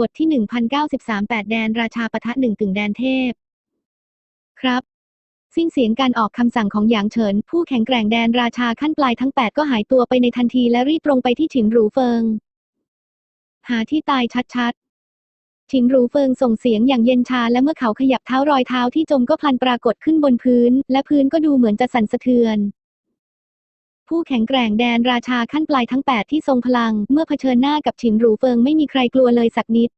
บทที่ 1093 8 แดนราชาปะทะหนึ่งกึ่งแดนเทพ ครับ สิ้นเสียงการออกคำสั่งของหยางเฉิน ผู้แข็งแกร่งแดนราชาขั้นปลายทั้ง 8 ก็หายตัวไปในทันทีและรีบตรงไปที่ฉินหรูเฟิง หาที่ตายชัดๆ ฉินหรูเฟิงส่งเสียงอย่างเย็นชาและเมื่อเขาขยับเท้ารอยเท้าที่จมก็พลันปรากฏขึ้นบนพื้น และพื้นก็ดูเหมือนจะสั่นสะเทือน ผู้แข็งแกร่งแดนราชาขั้นปลายทั้ง 8 ที่ทรงพลัง เมื่อเผชิญหน้ากับฉินหรูเฟิงไม่มีใครกลัวเลยสักนิด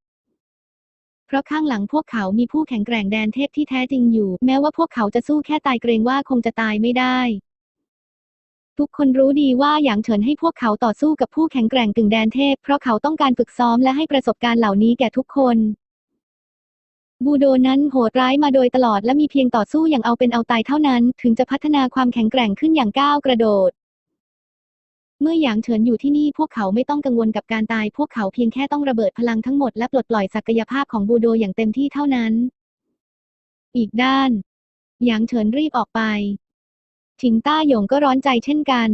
เพราะข้างหลังพวกเขามีผู้แข็งแกร่งแดนเทพที่แท้จริงอยู่ แม้ว่าพวกเขาจะสู้แค่ตายเกรงว่าคงจะตายไม่ได้ ทุกคนรู้ดีว่าหยางเฉินให้พวกเขาต่อสู้กับผู้แข็งแกร่งกึ่งแดนเทพ เพราะเขาต้องการฝึกซ้อมและให้ประสบการณ์เหล่านี้แก่ทุกคนบูโดนั้นโหดร้ายมาโดยตลอดและมีเพียงต่อสู้อย่างเอาเป็นเอาตายเท่านั้น ถึงจะพัฒนาความแข็งแกร่งขึ้นอย่างก้าวกระโดด เมื่อหยางเฉินอยู่ที่นี่พวกเขาไม่ต้องกังวลกับการตาย พวกเขาเพียงแค่ต้องระเบิดพลังทั้งหมดและปลดปล่อยศักยภาพของบูโดอย่างเต็มที่เท่านั้น อีกด้านหยางเฉินรีบออกไปชินต้าหยงก็ร้อนใจเช่นกัน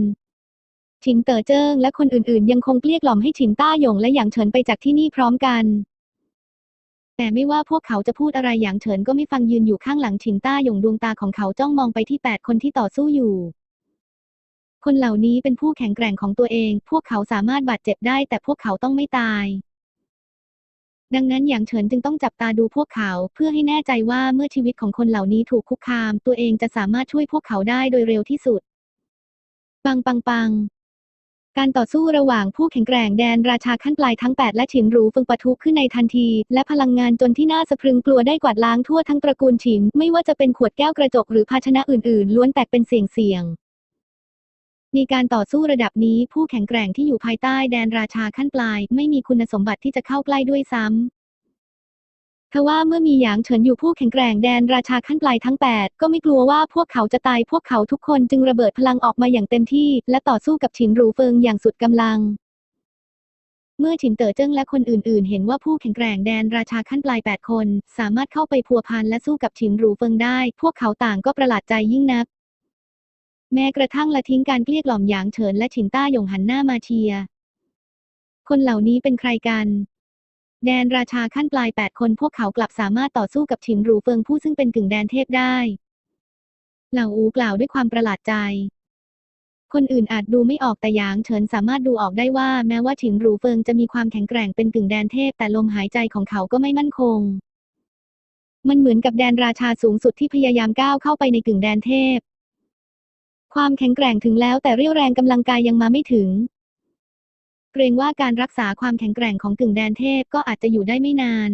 ชินเต๋อเจิ้งและคนอื่นๆ ยังคงเกลี้ยกล่อมให้ชินต้าหยงและหยางเฉินไปจากที่นี่พร้อมกัน แต่ไม่ว่าพวกเขาจะพูดอะไรหยางเฉินก็ไม่ฟังยืนอยู่ข้างหลังชินต้าหยงดวงตาของเขาจ้องมองไปที่แปดคนที่ต่อสู้อยู่ คนเหล่านี้เป็นผู้แข็งแกร่งของตัวเอง พวกเขาสามารถบาดเจ็บได้ แต่พวกเขาต้องไม่ตาย ดังนั้นหยางเฉินจึงต้องจับตาดูพวกเขา เพื่อให้แน่ใจว่าเมื่อชีวิตของคนเหล่านี้ถูกคุกคาม ตัวเองจะสามารถช่วยพวกเขาได้โดยเร็วที่สุด ปังปังปังการต่อสู้ระหว่างผู้แข็งแกร่งแดนราชาขั้นปลายทั้ง 8 และฉินหรูฟึงปะทุขึ้นในทันที และพลังงานจนที่น่าสะพรึงกลัวได้กวาดล้างทั่วทั้งตระกูลฉิน ไม่ว่าจะเป็นขวดแก้วกระจกหรือภาชนะอื่นๆ ล้วนแตกเป็นเสียงเสียง ในการต่อสู้ระดับนี้ผู้แข็งแกร่งที่อยู่ภายใต้แดนราชาขั้นปลาย ไม่มีคุณสมบัติที่จะเข้าใกล้ด้วยซ้ำทว่าเมื่อมีหยางเฉินอยู่ผู้แข็งแกร่งแดนราชาขั้นปลายทั้ง 8 ก็ไม่กลัวว่าพวกเขาจะตายพวกเขาทุกคนจึงระเบิดพลังออกมาอย่างเต็มที่ และต่อสู้กับฉินหรูเฟิงอย่างสุดกำลังเมื่อฉินเต๋อเจิ้งและคนอื่น ๆ เห็นว่าผู้แข็งแกร่งแดนราชาขั้นปลาย 8 คน สามารถเข้าไปพัวพันและสู้กับฉินหรูเฟิงได้ พวกเขาต่างก็ประหลาดใจยิ่งนัก แม้กระทั่งละทิ้งการเกลี้ยกล่อมหยางเฉินและฉินต้าหยงหันหน้ามาเชียร์คนเหล่านี้เป็นใครกัน แดนราชาขั้นปลาย 8 คนพวกเขากลับสามารถต่อสู้กับฉินรูเฟิงผู้ซึ่งเป็นกึ่งแดนเทพได้ เหล่าอูกล่าวด้วยความประหลาดใจ คนอื่นอาจดูไม่ออกแต่หยางเฉินสามารถดูออกได้ว่าแม้ว่าฉินรูเฟิงจะมีความแข็งแกร่งเป็นกึ่งแดนเทพ แต่ลมหายใจของเขาก็ไม่มั่นคง มันเหมือนกับแดนราชาสูงสุดที่พยายามก้าวเข้าไปในกึ่งแดนเทพ ความแข็งแกร่งถึงแล้วแต่เรี่ยวแรงกำลังกายยังมาไม่ถึง เกรงว่าการรักษาความแข็งแกร่งของกึ่งแดนเทพก็อาจจะอยู่ได้ไม่นาน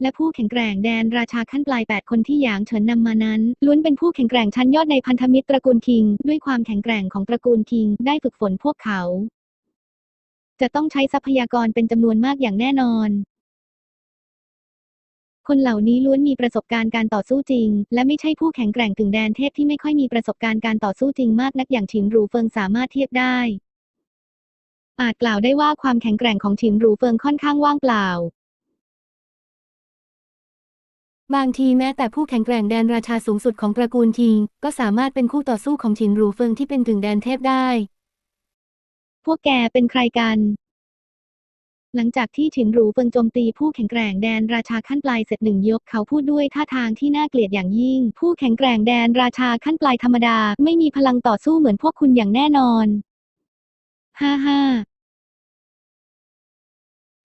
และผู้แข็งแกร่งแดนราชาขั้นปลาย 8 คนที่หยางเฉินนำมานั้นล้วนเป็นผู้แข็งแกร่งชั้นยอดในพันธมิตรตระกูลคิง ด้วยความแข็งแกร่งของตระกูลคิง ได้ฝึกฝนพวกเขา จะต้องใช้ทรัพยากรเป็นจำนวนมากอย่างแน่นอน คนเหล่านี้ล้วนมีประสบการณ์การต่อสู้จริง และไม่ใช่ผู้แข็งแกร่งกึ่งแดนเทพที่ไม่ค่อยมีประสบการณ์การต่อสู้จริงมากนักอย่างฉินหรูเฟิงสามารถเทียบได้ อาจกล่าวได้ว่าความแข็งแกร่งของฉินหรูเฟิงค่อนข้างว่างเปล่า บางทีแม้แต่ผู้แข็งแกร่งแดนราชาสูงสุดของตระกูลคิง ก็สามารถเป็นคู่ต่อสู้ของฉินหรูเฟิงที่เป็นกึ่งแดนเทพได้ พวกแกเป็นใครกัน หลังจากที่ฉินหรูเฟิงโจมตีผู้แข็งแกร่งแดนราชาขั้นปลายเสร็จหนึ่งยกเขาพูดด้วยท่าทางที่น่าเกลียดอย่างยิ่ง ผู้แข็งแกร่งแดนราชาขั้นปลายธรรมดา ไม่มีพลังต่อสู้เหมือนพวกคุณอย่างแน่นอนฮ่าฮ่า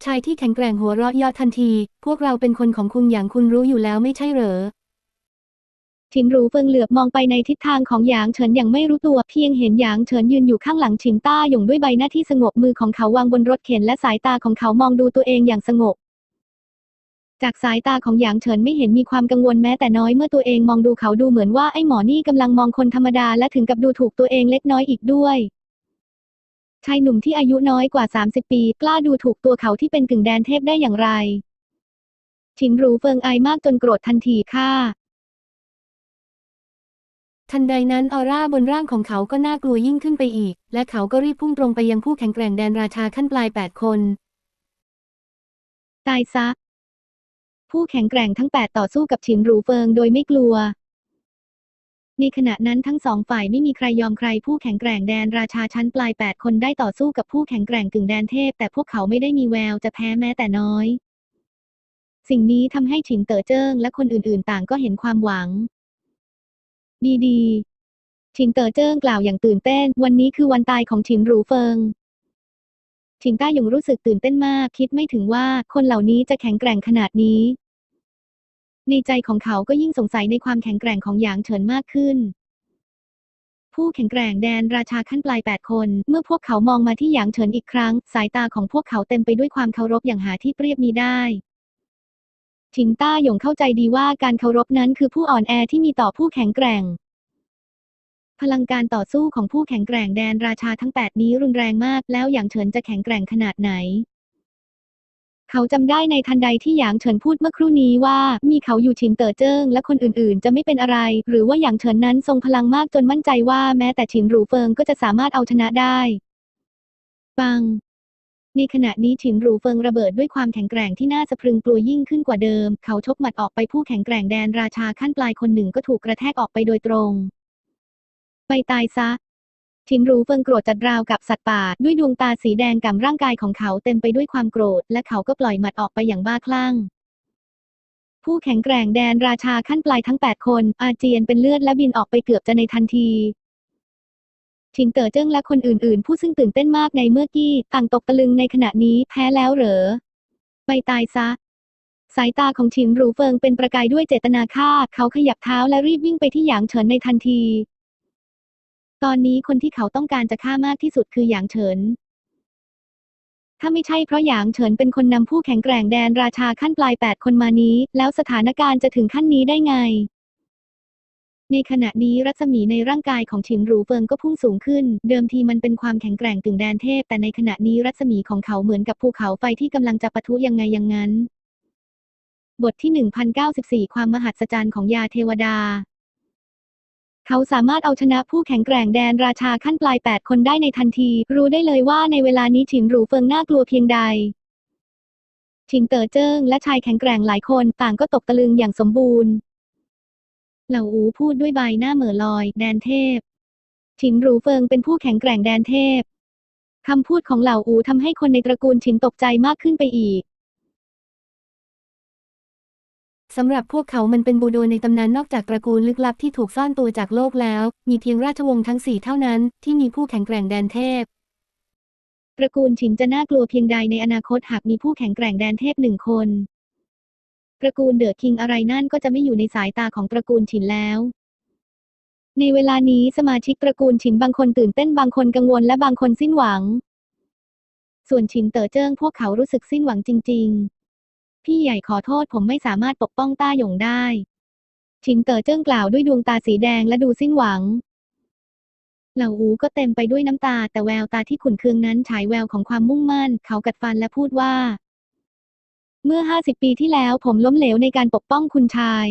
ชายที่แข็งแกร่งหัวเราะเยาะทันที พวกเราเป็นคนของคุณอย่างคุณรู้อยู่แล้วไม่ใช่เหรอ ฉินหรูเฟิงเหลือบมองไปในทิศทางของหยางเฉินอย่างไม่รู้ตัวเพียงเห็นหยางเฉินยืนอยู่ข้างหลังฉินต้าหยงด้วยใบหน้าที่สงบมือของเขาวางบนรถเข็นและสายตาของเขามองดูตัวเองอย่างสงบ จากสายตาของหยางเฉินไม่เห็นมีความกังวลแม้แต่น้อยเมื่อตัวเองมองดูเขาดูเหมือนว่าไอ้หมอนี่กำลังมองคนธรรมดาและถึงกับดูถูกตัวเองเล็กน้อยอีกด้วยชายหนุ่มที่อายุน้อยกว่า 30 ปี กล้าดูถูกตัวเขาที่เป็นกึ่งแดนเทพได้อย่างไรฉินหรูเฟิงอายมากจนโกรธทันทีค่ะ ทันใดนั้นออร่าบนร่างของเขาก็น่ากลัวยิ่งขึ้นไปอีก และเขาก็รีบพุ่งตรงไปยังผู้แข็งแกร่งแดนราชาขั้นปลาย8คน ตายซะ ผู้แข็งแกร่งทั้ง8ต่อสู้กับฉินหรูเฟิงโดยไม่กลัว ในขณะนั้นทั้งสองฝ่ายไม่มีใครยอมใครผู้แข็งแกร่งแดนราชาชั้นปลายแปดคนได้ต่อสู้กับผู้แข็งแกร่งกึ่งแดนเทพ แต่พวกเขาไม่ได้มีแววจะแพ้แม้แต่น้อย สิ่งนี้ทำให้ฉินเต๋อเจิ้งและคนอื่นๆ ต่างก็เห็นความหวัง ดีๆฉินเต๋อเจิ้งกล่าวอย่างตื่นเต้น วันนี้คือวันตายของฉินหรูเฟิงฉินต้าหยงรู้สึกตื่นเต้นมาก คิดไม่ถึงว่าคนเหล่านี้จะแข็งแกร่งขนาดนี้ ในใจของเขาก็ยิ่งสงสัยในความแข็งแกร่งของหยางเฉินมากขึ้น ผู้แข็งแกร่งแดนราชาขั้นปลายแปดคน เมื่อพวกเขามองมาที่หยางเฉินอีกครั้ง สายตาของพวกเขาเต็มไปด้วยความเคารพอย่างหาที่เปรียบมิได้ ฉินต้าหยงเข้าใจดีว่าการเคารพนั้นคือผู้อ่อนแอที่มีต่อผู้แข็งแกร่ง พลังการต่อสู้ของผู้แข็งแกร่งแดนราชาทั้ง8นี้รุนแรงมาก แล้วหยางเฉินจะแข็งแกร่งขนาดไหน เขาจำได้ในทันใดที่หยางเฉินพูดเมื่อครู่นี้ว่า มีเขาอยู่ฉินเต๋อเจิ้งและคนอื่นๆ จะไม่เป็นอะไร หรือว่าหยางเฉินนั้นทรงพลังมากจนมั่นใจว่าแม้แต่ฉินหรูเฟิงก็จะสามารถเอาชนะได้ปัง ในขณะนี้ฉินรูเฟิงระเบิดด้วยความแข็งแกร่งที่น่าสะพรึงกลัวยิ่งขึ้นกว่าเดิม เขาชกหมัดออกไปผู้แข็งแกร่งแดนราชาขั้นปลายคนหนึ่งก็ถูกกระแทกออกไปโดยตรง ไปตายซะฉินรูเฟิงโกรธจัดราวกับสัตว์ป่า ด้วยดวงตาสีแดงก่ำร่างกายของเขาเต็มไปด้วยความโกรธ และเขาก็ปล่อยหมัดออกไปอย่างบ้าคลั่ง ผู้แข็งแกร่งแดนราชาขั้นปลายทั้ง 8 คน อาเจียนเป็นเลือดและบินออกไปเกือบจะในทันที ฉินเต๋อเจิ้งและคนอื่นๆ ผู้ซึ่งตื่นเต้นมากในเมื่อกี้ ต่างตกตะลึงในขณะนี้แพ้แล้วเหรอ ไปตายซะ สายตาของฉินหรูเฟิงเป็นประกายด้วยเจตนาฆ่า เขาขยับเท้าและรีบวิ่งไปที่หยางเฉินในทันที ตอนนี้คนที่เขาต้องการจะฆ่ามากที่สุดคือหยางเฉินถ้าไม่ใช่เพราะหยางเฉินเป็นคนนำผู้แข็งแกร่งแดนราชาขั้นปลายแปดคนมานี้ แล้วสถานการณ์จะถึงขั้นนี้ได้ไง ในขณะนี้รัศมีในร่างกายของฉินหรูเฟิงก็พุ่งสูงขึ้น เดิมทีมันเป็นความแข็งแกร่งถึงแดนเทพ แต่ในขณะนี้รัศมีของเขาเหมือนกับภูเขาไฟที่กำลังจะปะทุยังไงอย่างนั้น บทที่ 1094 ความมหัศจรรย์ของยาเทวดา เขาสามารถเอาชนะผู้แข็งแกร่งแดนราชาขั้นปลาย 8 คนได้ในทันที รู้ได้เลยว่าในเวลานี้ฉินหรูเฟิงน่ากลัวเพียงใดฉินเต๋อเจิ้งและชายแข็งแกร่งหลายคนต่างก็ตกตะลึงอย่างสมบูรณ์ เหล่าอูพูดด้วยใบหน้าเหม่อลอย แดนเทพ ฉินหรูเฟิงเป็นผู้แข็งแกร่งแดนเทพคำพูดของเหล่าอูทำให้คนในตระกูลฉินตกใจมากขึ้นไปอีกสำหรับพวกเขามันเป็นบูโดในตำนานนอกจากตระกูลลึกลับที่ถูกซ่อนตัวจากโลกแล้ว มีเพียงราชวงศ์ทั้งสี่เท่านั้นที่มีผู้แข็งแกร่งแดนเทพ ตระกูลฉินจะน่ากลัวเพียงใดในอนาคตหากมีผู้แข็งแกร่งแดนเทพหนึ่งคน ตระกูลเดอะคิงอะไรนั่นก็จะไม่อยู่ในสายตาของตระกูลฉินแล้ว ในเวลานี้สมาชิกตระกูลฉินบางคนตื่นเต้นบางคนกังวลและบางคนสิ้นหวัง ส่วนฉินเต๋อเจิ้งพวกเขารู้สึกสิ้นหวังจริง ๆ พี่ใหญ่ขอโทษผมไม่สามารถปกป้องต้าหยงได้ฉินเต๋อเจิ้งกล่าวด้วยดวงตาสีแดงและดูสิ้นหวังเหล่าอูก็เต็มไปด้วยน้ำตา แต่แววตาที่ขุ่นเคืองนั้นฉายแววของความมุ่งมั่น เขากัดฟันและพูดว่า เมื่อห้าสิบปีที่แล้วผมล้มเหลวในการปกป้องคุณชาย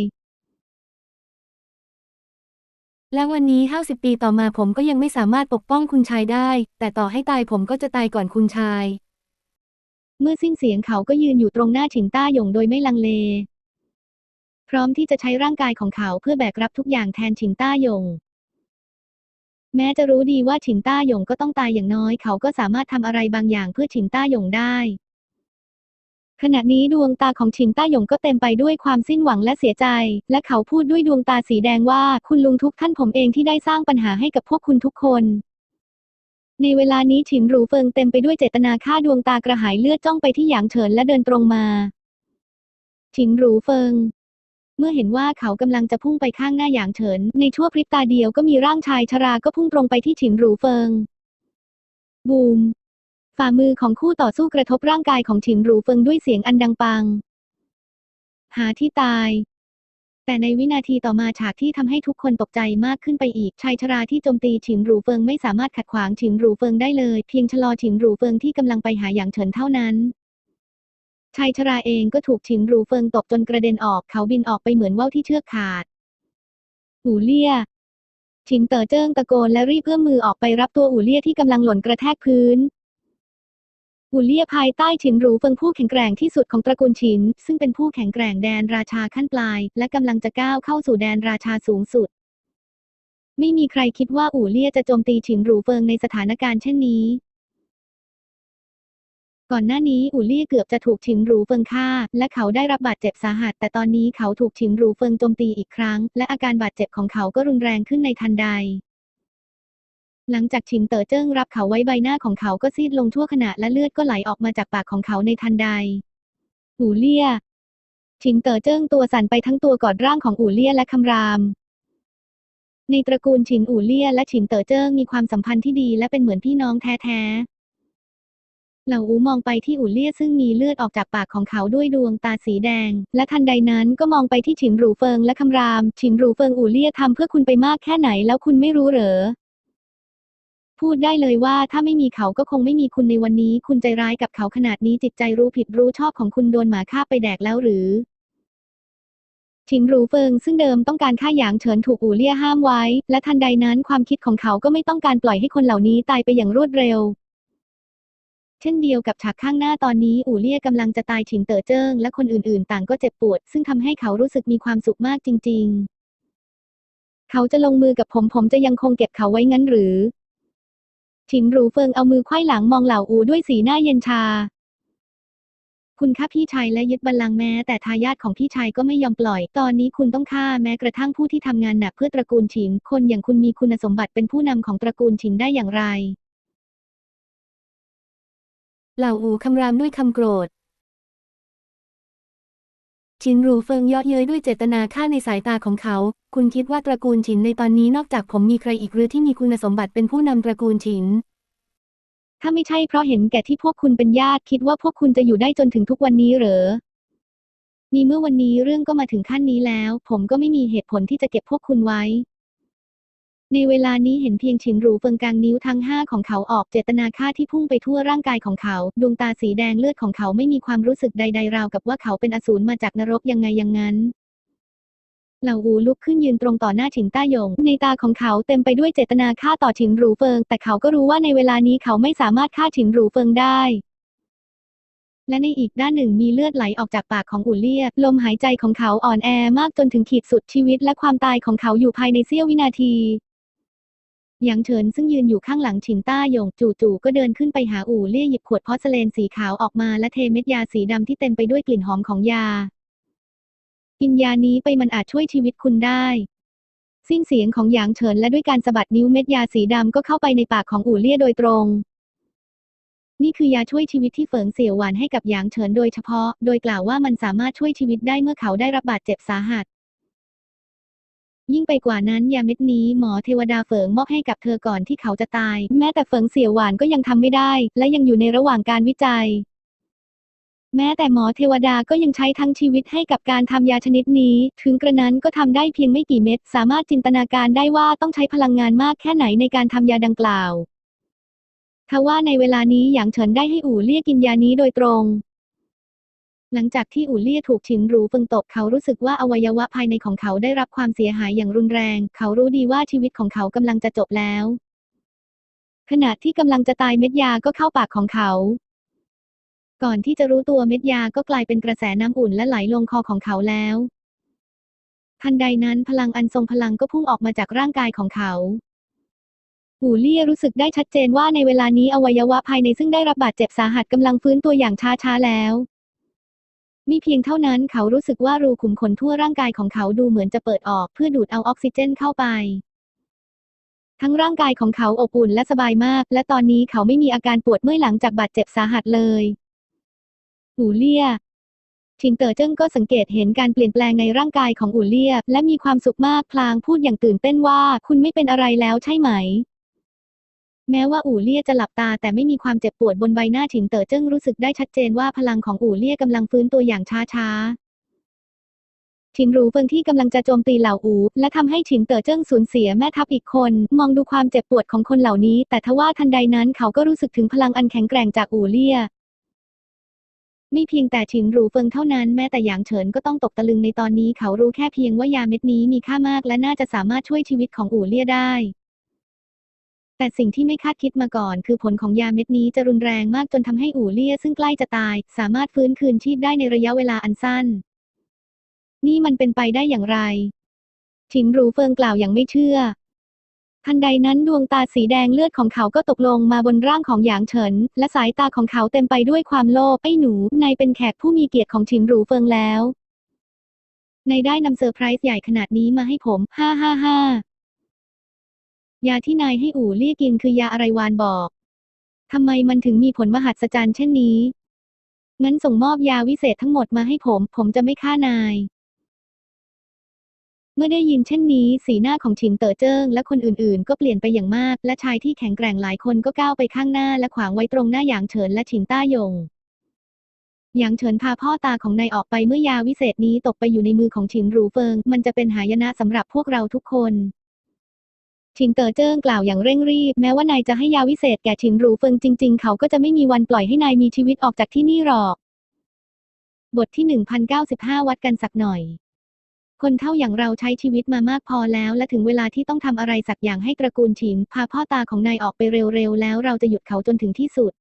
และวันนี้ห้าสิบปีต่อมาผมก็ยังไม่สามารถปกป้องคุณชายได้ แต่ต่อให้ตายผมก็จะตายก่อนคุณชาย เมื่อสิ้นเสียงเขาก็ยืนอยู่ตรงหน้าฉินต้าหยงโดยไม่ลังเล พร้อมที่จะใช้ร่างกายของเขาเพื่อแบกรับทุกอย่างแทนฉินต้าหยง แม้จะรู้ดีว่าฉินต้าหยงก็ต้องตายอย่างน้อย เขาก็สามารถทำอะไรบางอย่างเพื่อฉินต้าหยงได้ ขณะนี้ดวงตาของฉินต้าหยงก็เต็มไปด้วยความสิ้นหวังและเสียใจ และเขาพูดด้วยดวงตาสีแดงว่าคุณลุงทุกท่านผมเองที่ได้สร้างปัญหาให้กับพวกคุณทุกคน ในเวลานี้ฉินหรูเฟิงเต็มไปด้วยเจตนาฆ่าดวงตากระหายเลือดจ้องไปที่หยางเฉินและเดินตรงมา ฉินหรูเฟิง เมื่อเห็นว่าเขากำลังจะพุ่งไปข้างหน้าหยางเฉิน ในชั่วพริบตาเดียวก็มีร่างชายชราก็พุ่งตรงไปที่ฉินหรูเฟิง บูม ฝ่ามือของคู่ต่อสู้กระทบร่างกายของฉินหรูเฟิงด้วยเสียงอันดังปัง หาที่ตาย แต่ในวินาทีต่อมาฉากที่ทำให้ทุกคนตกใจมากขึ้นไปอีก ชายชราที่โจมตีฉินหรูเฟิงไม่สามารถขัดขวางฉินหรูเฟิงได้เลย เพียงชะลอฉินหรูเฟิงที่กำลังไปหาหยางเฉินเท่านั้นชายชราเองก็ถูกฉินหรูเฟิงตบจนกระเด็นออกเขาบินออกไปเหมือนว่าวที่เชือกขาดหูเลี่ย ฉินเต๋อเจิ้งตะโกนและรีบเอื้อมมือออกไปรับตัวอูเลี่ยที่กำลังหล่นกระแทกพื้น อูเลี่ยภายใต้ฉินหรูเฟิงผู้แข็งแกร่งที่สุดของตระกูลฉิน ซึ่งเป็นผู้แข็งแกร่งแดนราชาขั้นปลาย และกำลังจะก้าวเข้าสู่แดนราชาสูงสุด ไม่มีใครคิดว่าอู่เลี่ยจะโจมตีฉินหรูเฟิงในสถานการณ์เช่นนี้ ก่อนหน้านี้อู่เลี่ยเกือบจะถูกฉินหรูเฟิงฆ่า และเขาได้รับบาดเจ็บสาหัส แต่ตอนนี้เขาถูกฉินหรูเฟิงโจมตีอีกครั้ง และอาการบาดเจ็บของเขาก็รุนแรงขึ้นในทันใด หลังจากฉินเต๋อเจิ้งรับเขาไว้ใบหน้าของเขาก็ซีดลงทั่วขณะและเลือดก็ไหลออกมาจากปากของเขาในทันใด อู่เลี่ย ฉินเต๋อเจิ้งตัวสั่นไปทั้งตัวกอดร่างของอู่เลี่ยและคำราม ในตระกูลฉินอู่เลี่ยและฉินเต๋อเจิ้งมีความสัมพันธ์ที่ดีและเป็นเหมือนพี่น้องแท้ๆ เหล่าอูมองไปที่อู่เลี่ยซึ่งมีเลือดออกจากปากของเขาด้วยดวงตาสีแดง และทันใดนั้นก็มองไปที่ฉินหรูเฟิงและคำราม ฉินหรูเฟิงอู่เลี่ยทำเพื่อคุณไปมากแค่ไหนแล้วคุณไม่รู้เหรอ พูดได้เลยว่าถ้าไม่มีเขาก็คงไม่มีคุณในวันนี้ คุณใจร้ายกับเขาขนาดนี้จิตใจรู้ผิดรู้ชอบของคุณโดนหมาฆ่าไปแดกแล้วหรือฉินหรูเฟิงซึ่งเดิมต้องการฆ่าหยางเฉินถูกอู่เลี่ยห้ามไว้ และทันใดนั้นความคิดของเขาก็ไม่ต้องการปล่อยให้คนเหล่านี้ตายไปอย่างรวดเร็ว เช่นเดียวกับฉากข้างหน้าตอนนี้อู่เลี่ยกำลังจะตายฉินเต๋อเจิ้งและคนอื่นๆ ต่างก็เจ็บปวด ซึ่งทำให้เขารู้สึกมีความสุขมากจริง ๆ เขาจะลงมือกับผมผมจะยังคงเก็บเขาไว้งั้นหรือ ฉินหรูเฟิงเอามือไขว้หลังมองเหล่าอูด้วยสีหน้าเย็นชา คุณฆ่าพี่ชายและยึดบัลลังก์แม้ แต่ทายาทของพี่ชายก็ไม่ยอมปล่อย ตอนนี้คุณต้องฆ่าแม้กระทั่งผู้ที่ทำงานหนักเพื่อตระกูลฉิน คนอย่างคุณมีคุณสมบัติเป็นผู้นำของตระกูลฉินได้อย่างไร เหล่าอูคำรามด้วยคำโกรธ ชินรูเฟิงเยาะเย้ยด้วยเจตนาฆ่าในสายตาของเขา คุณคิดว่าตระกูลฉินในตอนนี้นอกจากผมมีใครอีกหรือที่มีคุณสมบัติเป็นผู้นำตระกูลฉิน ถ้าไม่ใช่เพราะเห็นแก่ที่พวกคุณเป็นญาติคิดว่าพวกคุณจะอยู่ได้จนถึงทุกวันนี้เหรอมีเมื่อวันนี้เรื่องก็มาถึงขั้นนี้แล้ว ผมก็ไม่มีเหตุผลที่จะเก็บพวกคุณไว้ ในเวลานี้เห็นเพียงฉินหรูเฟิงกลางนิ้วทั้งห้าของเขาออกเจตนาฆ่าที่พุ่งไปทั่วร่างกายของเขา ดวงตาสีแดงเลือดของเขาไม่มีความรู้สึกใด ๆ ราวกับว่าเขาเป็นอสูรมาจากนรกยังไงอย่างนั้นเหล่าอูลุกขึ้นยืนตรงต่อหน้าฉินต้าหยง ในตาของเขาเต็มไปด้วยเจตนาฆ่าต่อฉินหรูเฟิง แต่เขาก็รู้ว่าในเวลานี้เขาไม่สามารถฆ่าฉินหรูเฟิงได้ และในอีกด้านหนึ่งมีเลือดไหลออกจากปากของอูเลียลมหายใจของเขาอ่อนแอมากจนถึงขีดสุดชีวิตและความตายของเขาอยู่ภายในเสี้ยววินาที หยางเฉินซึ่งยืนอยู่ข้างหลังฉินต้าหยงจู่ๆก็เดินขึ้นไปหาอู่เลี่ยหยิบขวดพอสเลนสีขาวออกมาและเทเม็ดยาสีดำที่เต็มไปด้วยกลิ่นหอมของยา กินยานี้ไปมันอาจช่วยชีวิตคุณได้ สิ้นเสียงของหยางเฉินและด้วยการสะบัดนิ้วเม็ดยาสีดำก็เข้าไปในปากของอู่เลี่ยโดยตรง นี่คือยาช่วยชีวิตที่เฟิงเสี่ยวหวานให้กับหยางเฉินโดยเฉพาะ โดยกล่าวว่ามันสามารถช่วยชีวิตได้เมื่อเขาได้รับบาดเจ็บสาหัส ยิ่งไปกว่านั้นยาเม็ดนี้หมอเทวดาเฟิงมอบให้กับเธอก่อนที่เขาจะตาย แม้แต่เฟิงเสี่ยวหวานก็ยังทำไม่ได้ และยังอยู่ในระหว่างการวิจัย แม้แต่หมอเทวดาก็ยังใช้ทั้งชีวิตให้กับการทำยาชนิดนี้ ถึงกระนั้นก็ทำได้เพียงไม่กี่เม็ด สามารถจินตนาการได้ว่าต้องใช้พลังงานมากแค่ไหนในการทำยาดังกล่าวทว่าในเวลานี้หยางเฉินได้ให้อู่เลี่ยกินยานี้โดยตรง หลังจากที่อู่เลี่ยถูกฉินรูฟิงตบเขารู้สึกว่าอวัยวะภายในของเขาได้รับความเสียหายอย่างรุนแรง เขารู้ดีว่าชีวิตของเขากำลังจะจบแล้ว ขณะที่กำลังจะตายเม็ดยาก็เข้าปากของเขา ก่อนที่จะรู้ตัวเม็ดยาก็กลายเป็นกระแสน้ำอุ่นและไหลลงคอของเขาแล้วทันใดนั้นพลังอันทรงพลังก็พุ่งออกมาจากร่างกายของเขาหูเลี่ยรู้สึกได้ชัดเจนว่าในเวลานี้อวัยวะภายในซึ่งได้รับบาดเจ็บสาหัสกำลังฟื้นตัวอย่างช้าๆแล้ว มีเพียงเท่านั้นเขารู้สึกว่ารูขุมขนทั่วร่างกายของเขาดูเหมือนจะเปิดออกเพื่อดูดเอาออกซิเจนเข้าไป ทั้งร่างกายของเขาอบอุ่นและสบายมาก และตอนนี้เขาไม่มีอาการปวดเมื่อยหลังจากบาดเจ็บสาหัสเลยอูเลียชิงเต๋อเจิ้งก็สังเกตเห็นการเปลี่ยนแปลงในร่างกายของอูเลียและมีความสุขมากพลางพูดอย่างตื่นเต้นว่า คุณไม่เป็นอะไรแล้วใช่ไหม แม้ว่าอู่เลี่ยจะหลับตาแต่ไม่มีความเจ็บปวดบนใบหน้าฉินเต๋อเจิ้งรู้สึกได้ชัดเจนว่าพลังของอู่เลี่ยกำลังฟื้นตัวอย่างช้าๆฉินรูเฟิงที่กำลังจะโจมตีเหล่าอู และทำให้ฉินเต๋อเจิ้งสูญเสียแม่ทัพอีกคน มองดูความเจ็บปวดของคนเหล่านี้ แต่ทว่าทันใดนั้นเขาก็รู้สึกถึงพลังอันแข็งแกร่งจากอู่เลี่ยไม่เพียงแต่ฉินรูเฟิงเท่านั้นแม้แต่หยางเฉินก็ต้องตกตะลึงในตอนนี้เขารู้แค่เพียงว่ายาเม็ดนี้มีค่ามาก และน่าจะสามารถช่วยชีวิตของอู่เลี่ยได้ แต่สิ่งที่ไม่คาดคิดมาก่อน คือผลของยาเม็ดนี้จะรุนแรงมากจนทำให้อู่เลี่ยซึ่งใกล้จะตาย สามารถฟื้นคืนชีพได้ในระยะเวลาอันสั้น นี่มันเป็นไปได้อย่างไรฉินรูเฟิงกล่าวอย่างไม่เชื่อ ทันใดนั้นดวงตาสีแดงเลือดของเขาก็ตกลงมาบนร่างของหยางเฉิน และสายตาของเขาเต็มไปด้วยความโลภไอ้หนูนายเป็นแขกผู้มีเกียรติของฉินรูเฟิงแล้วนายได้นำเซอร์ไพรส์ใหญ่ขนาดนี้มาให้ผม ฮ่าฮ่าฮ่า ยาที่นายให้อู่เลี่ยกินคือยาอะไรวานบอกทำไมมันถึงมีผลมหัศจรรย์เช่นนี้ งั้นส่งมอบยาวิเศษทั้งหมดมาให้ผม ผมจะไม่ฆ่านาย เมื่อได้ยินเช่นนี้ สีหน้าของฉินเต๋อเจิ้งและคนอื่นๆ ก็เปลี่ยนไปอย่างมาก และชายที่แข็งแกร่งหลายคนก็ก้าวไปข้างหน้าและขวางไว้ตรงหน้าหยางเฉินและฉินต้าหยงหยางเฉินพาพ่อตาของนายออกไปเมื่อยาวิเศษนี้ตกไปอยู่ในมือของฉินหรูเฟิง มันจะเป็นหายนะสำหรับพวกเราทุกคน ฉินเต๋อเจิ้งกล่าวอย่างเร่งรีบ แม้ว่านายจะให้ยาวิเศษแก่ฉินรูเฟิงจริง ๆ เขาก็จะไม่มีวันปล่อยให้นายมีชีวิตออกจากที่นี่หรอก บทที่ 1095 วัดกันสักหน่อย คนเท่าอย่างเราใช้ชีวิตมามากพอแล้ว และถึงเวลาที่ต้องทำอะไรสักอย่างให้ตระกูลฉิน พาพ่อตาของนายออกไปเร็วๆแล้วเราจะหยุดเขาจนถึงที่สุด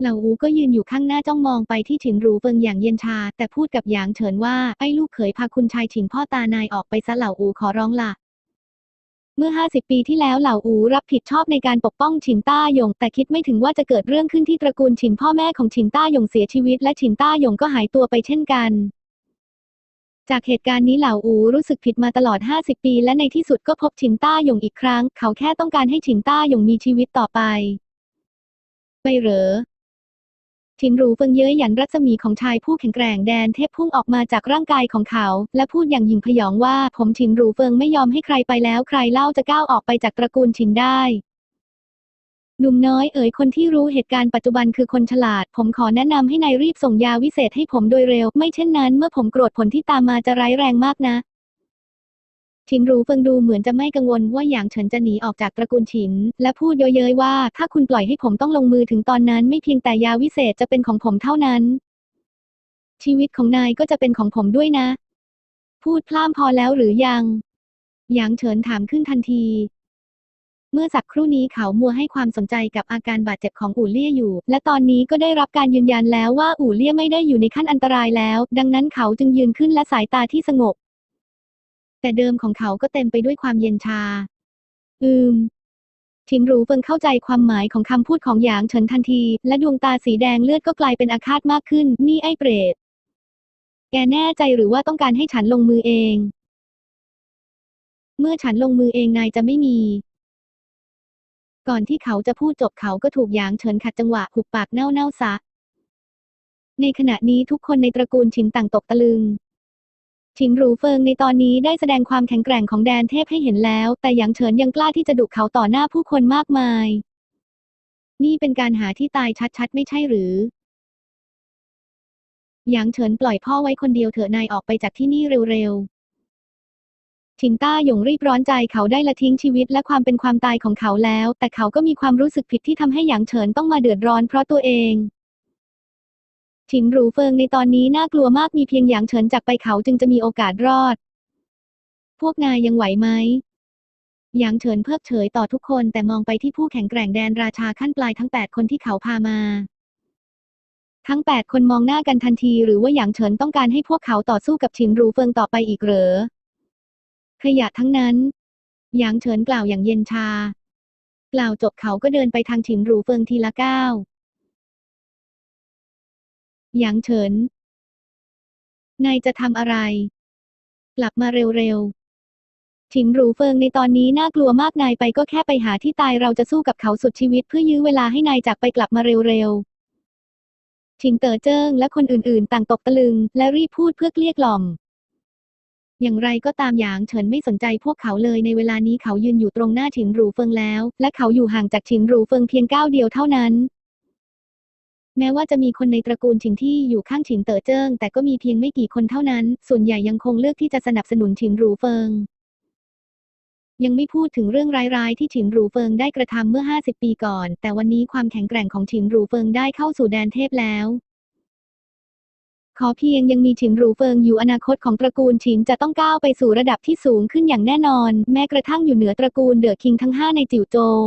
เหล่าอูก็ยืนอยู่ข้างหน้าจ้องมองไปที่ฉินรูเฟิงอย่างเย็นชา แต่พูดกับหยางเฉินว่าไอ้ลูกเขยพาคุณชายฉินพ่อตานายออกไปซะเหล่าอูขอร้องล่ะ เมื่อ 50 ปีที่แล้วเหล่าอูรับผิดชอบในการปกป้องฉินต้าหยง แต่คิดไม่ถึงว่าจะเกิดเรื่องขึ้นที่ตระกูลฉินพ่อแม่ของฉินต้าหยงเสียชีวิต และฉินต้าหยงก็หายตัวไปเช่นกัน จากเหตุการณ์นี้เหล่าอูรู้สึกผิดมาตลอด 50 ปี และในที่สุดก็พบฉินต้าหยงอีกครั้ง เขาแค่ต้องการให้ฉินต้าหยงมีชีวิตต่อไป ไปเหรอ ฉินรูเฟิงเย้ยหยันรัศมีของชายผู้แข็งแกร่งแดนเทพพุ่งออกมาจากร่างกายของเขา และพูดอย่างหยิ่งพยองว่าผมฉินรูเฟิงไม่ยอมให้ใครไปแล้วใครเล่าจะก้าวออกไปจากตระกูลฉินได้หนุ่มน้อยเอ๋ยคนที่รู้เหตุการณ์ปัจจุบันคือคนฉลาด ผมขอแนะนำให้นายรีบส่งยาวิเศษให้ผมโดยเร็ว ไม่เช่นนั้นเมื่อผมโกรธผลที่ตามมาจะร้ายแรงมากนะ ฉินรูเฟิงดูเหมือนจะไม่กังวลว่าหยางเฉินจะหนีออกจากตระกูลฉิน และพูดเย้ยๆว่า ถ้าคุณปล่อยให้ผมต้องลงมือถึงตอนนั้นไม่เพียงแต่ยาวิเศษจะเป็นของผมเท่านั้น ชีวิตของนายก็จะเป็นของผมด้วยนะ พูดพล่ามพอแล้วหรือยังหยางเฉินถามขึ้นทันที เมื่อสักครู่นี้เขามัวให้ความสนใจกับอาการบาดเจ็บของอู่เลี่ยอยู่ และตอนนี้ก็ได้รับการยืนยันแล้วว่าอู่เลี่ยไม่ได้อยู่ในขั้นอันตรายแล้ว ดังนั้นเขาจึงยืนขึ้นและสายตาที่สงบ แต่เดิมของเขาก็เต็มไปด้วยความเย็นชา อืมชินหรูเฟิงเข้าใจความหมายของคำพูดของหยางเฉินทันที และดวงตาสีแดงเลือดก็กลายเป็นอาฆาตมากขึ้น นี่ไอ้เปรต แกแน่ใจหรือว่าต้องการให้ฉันลงมือเอง เมื่อฉันลงมือเองนายจะไม่มี ก่อนที่เขาจะพูดจบเขาก็ถูกหยางเฉินขัดจังหวะหุบปากเน่าเน่าซะ ในขณะนี้ทุกคนในตระกูลชินต่างตกตะลึง ชินรูเฟิงในตอนนี้ได้แสดงความแข็งแกร่งของแดนเทพให้เห็นแล้ว แต่หยางเฉินยังกล้าที่จะดุเขาต่อหน้าผู้คนมากมาย นี่เป็นการหาที่ตายชัดๆ ไม่ใช่หรือหยางเฉินปล่อยพ่อไว้คนเดียวเถอะนายออกไปจากที่นี่เร็วๆชินต้าหยงรีบร้อนใจเขาได้ละทิ้งชีวิตและความเป็นความตายของเขาแล้ว แต่เขาก็มีความรู้สึกผิดที่ทำให้หยางเฉินต้องมาเดือดร้อนเพราะตัวเอง ฉินหรูเฟิงในตอนนี้น่ากลัวมากมีเพียงหยางเฉินจากไปเขาจึงจะมีโอกาสรอด พวกนายยังไหวไหมหยางเฉินเพิกเฉยต่อทุกคนแต่มองไปที่ผู้แข็งแกร่งแดนราชาขั้นปลายทั้งแปดคนที่เขาพามา ทั้งแปดคนมองหน้ากันทันทีหรือว่าหยางเฉินต้องการให้พวกเขาต่อสู้กับฉินรูเฟิงต่อไปอีกเหรอ ขยะทั้งนั้น หยางเฉินกล่าวอย่างเย็นชา กล่าวจบเขาก็เดินไปทางฉินรูเฟิงทีละก้าว หยางเฉิน นายจะทำอะไร กลับมาเร็วๆฉินหรูเฟิงในตอนนี้น่ากลัวมากนายไปก็แค่ไปหาที่ตายเราจะสู้กับเขาสุดชีวิตเพื่อยื้อเวลาให้นายจากไปกลับมาเร็วๆฉินเต๋อเจิ้งและคนอื่นๆ ต่างตกตะลึง และรีบพูดเพื่อเกลี้ยกล่อมอย่างไรก็ตามหยางเฉินไม่สนใจพวกเขาเลยในเวลานี้เขายืนอยู่ตรงหน้าฉินหรูเฟิงแล้ว และเขาอยู่ห่างจากฉินหรูเฟิงเพียงก้าวเดียวเท่านั้น แม้ว่าจะมีคนในตระกูลฉินที่อยู่ข้างฉินเต๋อเจิ้งแต่ก็มีเพียงไม่กี่คนเท่านั้น ส่วนใหญ่ยังคงเลือกที่จะสนับสนุนฉินหรูเฟิง ยังไม่พูดถึงเรื่องร้ายๆที่ฉินหรูเฟิงได้กระทำเมื่อ 50 ปีก่อน แต่วันนี้ความแข็งแกร่งของฉินหรูเฟิงได้เข้าสู่แดนเทพแล้วขอเพียงยังมีฉินหรูเฟิงอยู่อนาคตของตระกูลฉินจะต้องก้าวไปสู่ระดับที่สูงขึ้นอย่างแน่นอน แม้กระทั่งอยู่เหนือตระกูลเดอะคิงทั้งห้าในจิ๋วโจว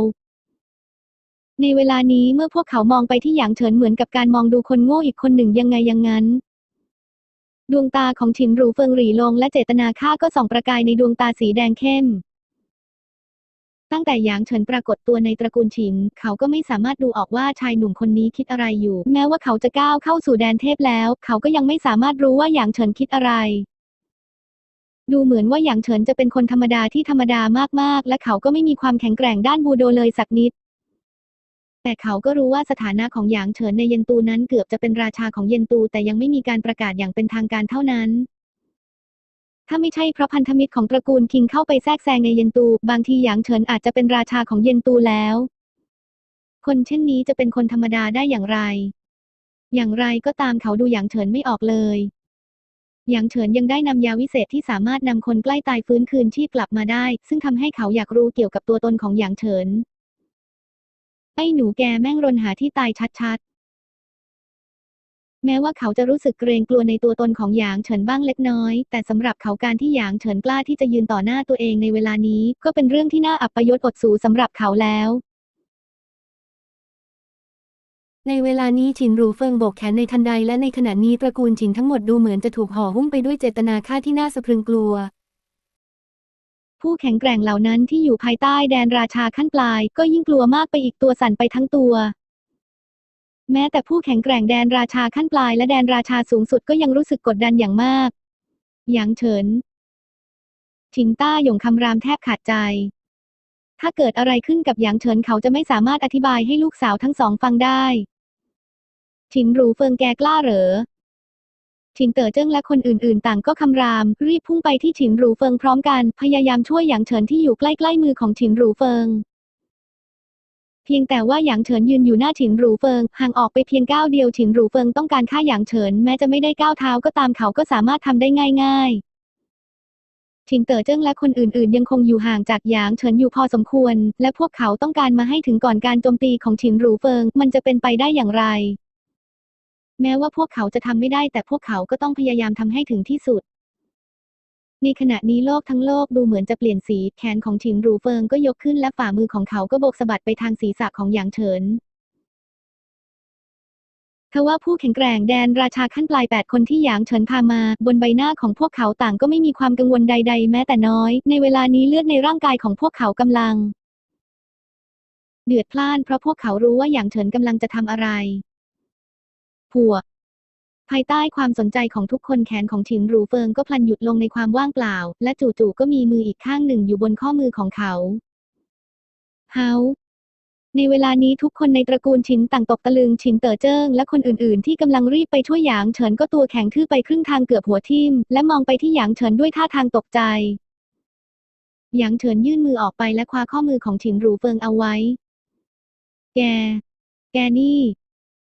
ในเวลานี้เมื่อพวกเขามองไปที่หยางเฉินเหมือนกับการมองดูคนโง่อีกคนหนึ่งยังไงยังงั้น ดวงตาของฉินหรูเฟิงหรี่ลงและเจตนาฆ่าก็ส่องประกายในดวงตาสีแดงเข้ม ตั้งแต่หยางเฉินปรากฏตัวในตระกูลฉิน เขาก็ไม่สามารถดูออกว่าชายหนุ่มคนนี้คิดอะไรอยู่ แม้ว่าเขาจะก้าวเข้าสู่แดนเทพแล้ว เขาก็ยังไม่สามารถรู้ว่าหยางเฉินคิดอะไรดูเหมือนว่าหยางเฉินจะเป็นคนธรรมดาที่ธรรมดามากๆ และเขาก็ไม่มีความแข็งแกร่งด้านบูโดเลยสักนิด แต่เขาก็รู้ว่าสถานะของหยางเฉินในเย็นตูนั้นเกือบจะเป็นราชาของเย็นตูแต่ยังไม่มีการประกาศอย่างเป็นทางการเท่านั้น ถ้าไม่ใช่เพราะพันธมิตรของตระกูลคิงเข้าไปแทรกแซงในเย็นตู บางทีหยางเฉินอาจจะเป็นราชาของเย็นตูแล้ว คนเช่นนี้จะเป็นคนธรรมดาได้อย่างไร อย่างไรก็ตามเขาดูหยางเฉินไม่ออกเลยหยางเฉินยังได้นำยาวิเศษที่สามารถนำคนใกล้ตายฟื้นคืนชีพกลับมาได้ ซึ่งทำให้เขาอยากรู้เกี่ยวกับตัวตนของหยางเฉิน ไอ้หนูแกแม่งรนหาที่ตายชัดๆ แม้ว่าเขาจะรู้สึกเกรงกลัวในตัวตนของหยางเฉินบ้างเล็กน้อย แต่สำหรับเขาการที่หยางเฉินกล้าที่จะยืนต่อหน้าตัวเองในเวลานี้ ก็เป็นเรื่องที่น่าอับปยศอดสูสำหรับเขาแล้ว ในเวลานี้ฉินรูเฟิงโบกแขนในทันใดและในขณะนี้ตระกูลฉินทั้งหมดดูเหมือนจะถูกห่อหุ้มไปด้วยเจตนาฆ่าที่น่าสะพรึงกลัว ผู้แข็งแกร่งเหล่านั้นที่อยู่ภายใต้แดนราชาขั้นปลาย ก็ยิ่งกลัวมากไปอีกตัวสั่นไปทั้งตัว แม้แต่ผู้แข็งแกร่งแดนราชาขั้นปลายและแดนราชาสูงสุดก็ยังรู้สึกกดดันอย่างมาก หยางเฉินชิงต้าหยงคำรามแทบขาดใจ ถ้าเกิดอะไรขึ้นกับหยางเฉินเขาจะไม่สามารถอธิบายให้ลูกสาวทั้งสองฟังได้ชินหรูเฟิงแกกล้าเหรอ ชินเต๋อเจิ้งและคนอื่นๆ ต่างก็คำราม รีบพุ่งไปที่ฉินหรูเฟิงพร้อมกัน พยายามช่วยหยางเฉินที่อยู่ใกล้ๆมือของฉินหรูเฟิง เพียงแต่ว่าหยางเฉินยืนอยู่หน้าฉินหรูเฟิงห่างออกไปเพียงก้าวเดียวฉินหรูเฟิงต้องการฆ่าหยางเฉินแม้จะไม่ได้ก้าวเท้าก็ตามเขาก็สามารถทำได้ง่ายๆฉินเต๋อเจิ้งและคนอื่นๆ ยังคงอยู่ห่างจากหยางเฉินอยู่พอสมควร และพวกเขาต้องการมาให้ถึงก่อนการโจมตีของฉินหรูเฟิง มันจะเป็นไปได้อย่างไร แม้ว่าพวกเขาจะทำไม่ได้แต่พวกเขาก็ต้องพยายามทำให้ถึงที่สุด ในขณะนี้โลกทั้งโลกดูเหมือนจะเปลี่ยนสี แขนของฉินหรูเฟิงก็ยกขึ้นและฝ่ามือของเขาก็โบกสะบัดไปทางศีรษะของหยางเฉินทว่าผู้แข็งแกร่งแดนราชาขั้นปลายแปดคนที่หยางเฉินพามา บนใบหน้าของพวกเขาต่างก็ไม่มีความกังวลใด ๆ แม้แต่น้อย ในเวลานี้เลือดในร่างกายของพวกเขากำลัง เดือดพล่านเพราะพวกเขารู้ว่าหยางเฉินกำลังจะทำอะไร พวภายใต้ความสนใจของทุกคนแขนของฉินรูเฟิงก็พลันหยุดลงในความว่างเปล่า และจู่ๆก็มีมืออีกข้างหนึ่งอยู่บนข้อมือของเขา เฮาในเวลานี้ทุกคนในตระกูลฉินต่างตกตะลึงฉินเต๋อเจิ้งและคนอื่นๆ ที่กำลังรีบไปช่วยหยางเฉินก็ตัวแข็งทื่อไปครึ่งทางเกือบหัวทิ่มและมองไปที่หยางเฉินด้วยท่าทางตกใจ หยางเฉินยื่นมือออกไปและคว้าข้อมือของฉินรูเฟิงเอาไว้ แก แกนี่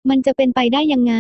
มันจะเป็นไปได้ยังไง